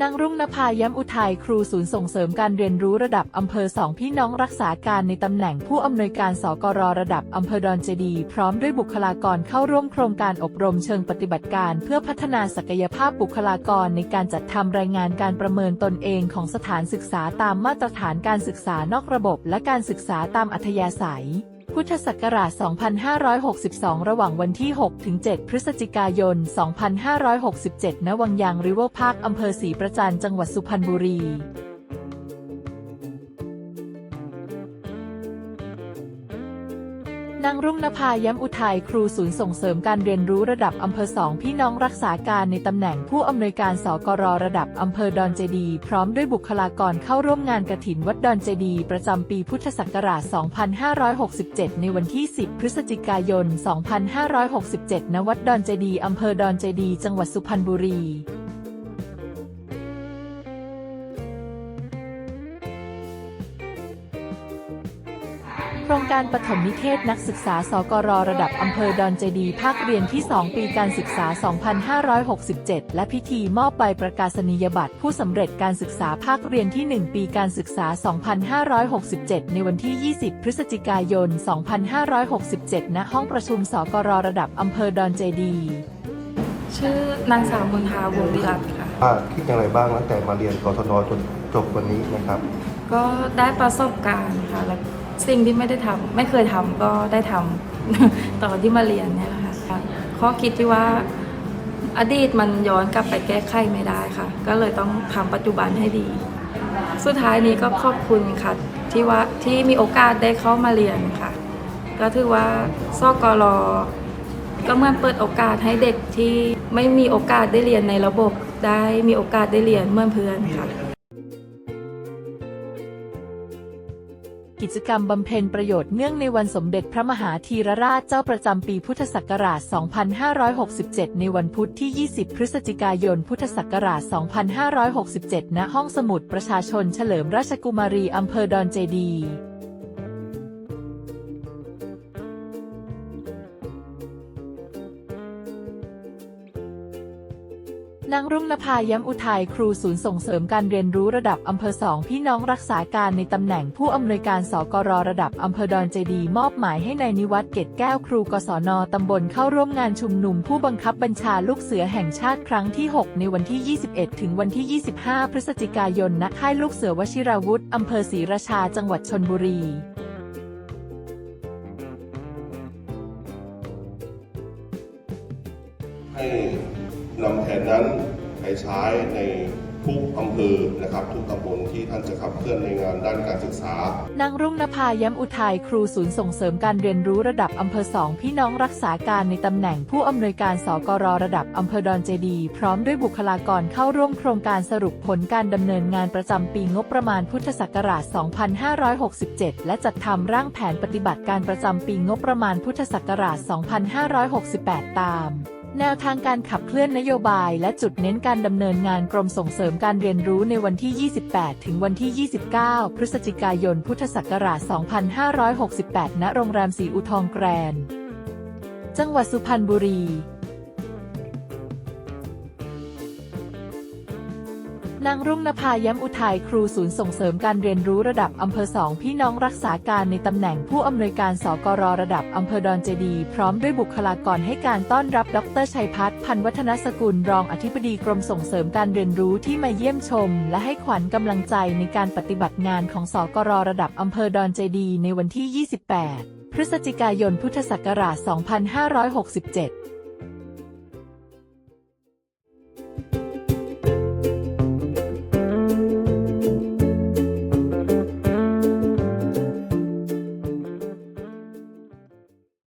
นางรุ่งนภาย้ำอุทัยครูศูนย์ส่งเสริมการเรียนรู้ระดับอำเภอสองพี่น้องรักษาการในตำแหน่งผู้อำนวยการสกรระดับอำเภอดอนเจดีพร้อมด้วยบุคลากรเข้าร่วมโครงการอบรมเชิงปฏิบัติการ เพื่อพัฒนาศักยภาพบุคลากรในการจัดทำรายงานการประเมินตนเองของสถานศึกษาตามมาตรฐานการศึกษานอกระบบและการศึกษาตามอัธยาศัย พุทธศักราช 2562 ระหว่างวันที่6ถึง7พฤศจิกายน 2567 ณ วังยางริเวอร์พาร์ค อำเภอศรีประจันจังหวัดสุพรรณบุรี นางรุ่งนภาย้ำอุทัยครูศูนย์ส่งเสริมการเรียนรู้ระดับอำเภอสองพี่น้องรักษาการในตำแหน่งผู้อำนวยการสกรระดับอำเภอดอนเจดีพร้อมด้วยบุคลากรเข้าร่วมงานกระถินวัดดอนเจดีประจำปีพุทธศักราช 2567 ในวันที่ 10 พฤศจิกายน 2567 ณ วัดดอนเจดีอำเภอดอนเจดี จังหวัดสุพรรณบุรี โครงการปฐมนิเทศนักศึกษา สกรระดับอำเภอดอนเจดีย์ภาคเรียนที่ 2 ปีการศึกษา 2567 และพิธีมอบใบประกาศนียบัตรผู้สำเร็จการศึกษาภาคเรียนที่ 1 ปีการศึกษา 2567 ในวันที่ 20 พฤศจิกายน 2567 ณ ห้องประชุม สกรระดับอำเภอดอนเจดีย์ชื่อนางสาวมนทาวงศ์วิรัตค่ะ ว่าคิดอย่างไรบ้างตั้งแต่มาเรียนกศนจนจบวันนี้นะครับ ก็ได้ประสบการณ์ค่ะแล้ว สิ่งที่ไม่ได้ทำไม่เคยทำก็ได้ทำตอนที่มาเรียนเนี่ยแหละค่ะข้อคิดที่ว่าอดีตมันย้อนกลับไปแก้ไขไม่ได้ค่ะ ก็เลยต้องทำปัจจุบันให้ดี สุดท้ายนี้ก็ขอบคุณค่ะที่ว่าที่มีโอกาสได้เข้ามาเรียนค่ะ ก็ถือว่าซอกรก็เหมื่อนเปิดโอกาสให้เด็กที่ไม่มีโอกาสได้เรียนในระบบ ได้มีโอกาสได้เรียนเมื่อเพื่อนค่ะ กิจกรรมบำเพ็ญประโยชน์เนื่องในวันสมเด็จพระมหาธีรราชเจ้าประจำปีพุทธศักราช 2567 ในวันพุธที่ 20 พฤศจิกายน พุทธศักราช 2567 ณ ห้องสมุดประชาชนเฉลิมราชกุมารีอำเภอดอนเจดี นางรุ่งนภาย้ำอุทัยครูศูนย์ส่งเสริมการเรียนรู้ระดับอำเภอสองพี่น้องรักษาการในตำแหน่งผู้อำนวยการสกรระดับอำเภอดอนเจดีมอบหมายให้ในายนิวัฒน์เกตแก้วครูกศนตำบลเข้าร่วมงานชุมนุมผู้บังคับบัญชาลูกเสือแห่งชาติครั้งที่ 6 ในวันที่ 21 ถึงวันที่ 25 พฤศจิกายนณค่ายลูกเสือวชิราวุธอำเภอศรีราชาจังหวัดชนบุรีให้ นำแผนนั้นไปใช้ในทุกอำเภอนะครับทุกตำบลที่ท่านจะขับเคลื่อนในงานด้านการศึกษา นางรุ่งนภาย้ำอุทัยครูศูนย์ส่งเสริมการเรียนรู้ระดับอำเภอสองพี่น้องรักษาการในตำแหน่งผู้อำนวยการสกรระดับอำเภอดอนเจดี พร้อมด้วยบุคลากรเข้าร่วมโครงการสรุปผลการดำเนินงานประจำปีงบประมาณพุทธศักราช 2567 และจัดทำร่างแผนปฏิบัติการประจำปีงบประมาณพุทธศักราช 2568 ตาม แนวทางการขับเคลื่อนนโยบายและจุดเน้นการดำเนินงานกรมส่งเสริมการเรียนรู้ในวันที่ 28 ถึงวันที่ 29 พฤศจิกายน พุทธศักราช 2568 ณ โรงแรมสีอุทองแกรนด์จังหวัดสุพรรณบุรี นางรุ่งนภาย้ำอุทัยครูศูนย์ส่งเสริมการเรียนรู้ระดับอำเภอสองพี่น้องรักษาการในตำแหน่งผู้อำนวยการสกรระดับอำเภอดอนเจดีพร้อมด้วยบุคลากรให้การต้อนรับ ดรชัยพัฒน์พันวัฒนสกุลรองอธิบดีกรมส่งเสริมการเรียนรู้ที่มาเยี่ยมชม และให้ขวัญกำลังใจในการปฏิบัติงานของสกรระดับอำเภอดอนเจดีในวันที่ 28 พฤศจิกายนพุทธศักราช 2567